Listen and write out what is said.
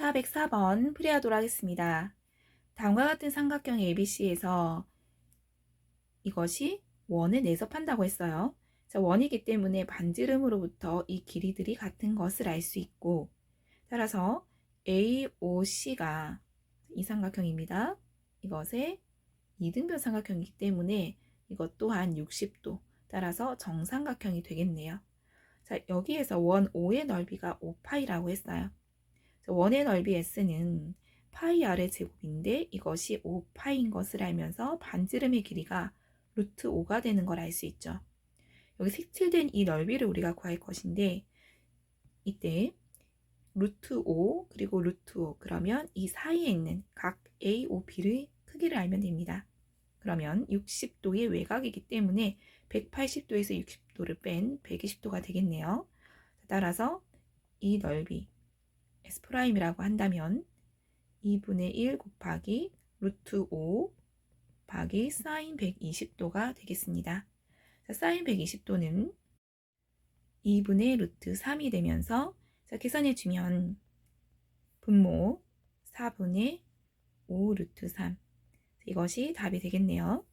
404번 풀이하도록 하겠습니다. 다음과 같은 삼각형 ABC에서 이것이 원을 내서 판다고 했어요. 자, 원이기 때문에 반지름으로부터 이 길이들이 같은 것을 알 수 있고 따라서 AOC가 이 삼각형입니다. 이것의 이등변 삼각형이기 때문에 이것 또한 60도 따라서 정삼각형이 되겠네요. 자, 여기에서 원 O의 넓이가 5파이라고 했어요. 자, 원의 넓이 S는 파이 R의 제곱인데 이것이 5파이인 것을 알면서 반지름의 길이가 루트 5가 되는 걸 알 수 있죠. 여기 색칠된 이 넓이를 우리가 구할 것인데 이때 루트 5 그리고 루트 5 그러면 이 사이에 있는 각 A, O, B의 크기를 알면 됩니다. 그러면 60도의 외곽이기 때문에 180도에서 60도를 뺀 120도가 되겠네요. 따라서 이 넓이 S'이라고 한다면 2분의 1 곱하기 루트 5 곱하기 사인 120도가 되겠습니다. 자, 사인 120도는 2분의 루트 3이 되면서 자, 계산해 주면 분모 4분의 5 루트 3 이것이 답이 되겠네요.